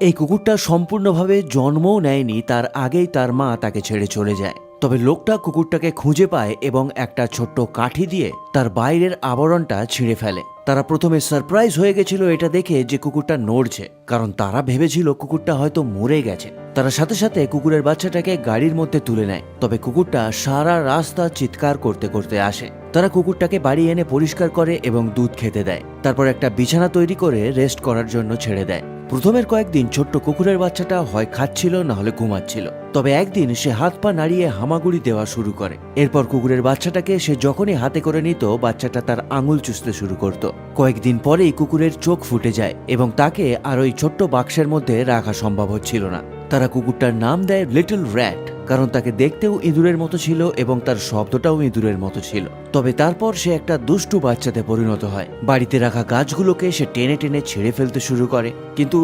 এই কুকুরটা সম্পূর্ণভাবে জন্মও নেয়নি, তার আগেই তার মা তাকে ছেড়ে চলে যায়। তবে লোকটা কুকুরটাকে খুঁজে পায় এবং একটা ছোট্ট কাঠি দিয়ে তার বাইরের আবরণটা ছিঁড়ে ফেলে। তারা প্রথমে সারপ্রাইজ হয়ে গেছিল এটা দেখে যে কুকুরটা নড়ছে, কারণ তারা ভেবেছিল কুকুরটা হয়তো মরে গেছে। তারা সাথে সাথে কুকুরের বাচ্চাটাকে গাড়ির মধ্যে তুলে নেয়, তবে কুকুরটা সারা রাস্তা চিৎকার করতে করতে আসে। তারা কুকুরটাকে বাড়ি এনে পরিষ্কার করে এবং দুধ খেতে দেয়। তারপর একটা বিছানা তৈরি করে রেস্ট করার জন্য ছেড়ে দেয়। প্রথমের কয়েকদিন ছোট্ট কুকুরের বাচ্চাটা হয় খাচ্ছিল না হলে ঘুমাচ্ছিল। তবে একদিন সে হাত পা নাড়িয়ে হামাগুড়ি দেওয়া শুরু করে। এরপর কুকুরের বাচ্চাটাকে সে যখনই হাতে করে নিত, বাচ্চাটা তার আঙুল চুষতে শুরু করত। কয়েকদিন পরেই কুকুরের চোখ ফুটে যায় এবং তাকে আর ওই ছোট্ট বাক্সের মধ্যে রাখা সম্ভব হচ্ছিল না। তারা কুকুরটার নাম দেয় লিটল র্যাট কারণ তাকে দেখতেও ইঁদুরের মতো ছিল এবং তার শব্দটাও ইঁদুরের মতো ছিল। তবে তারপর সে একটা দুষ্টু বাচ্চাতে পরিণত হয়। বাড়িতে রাখা গাছগুলোকে সে টেনে টেনে ছেড়ে ফেলতে শুরু করে। কিন্তু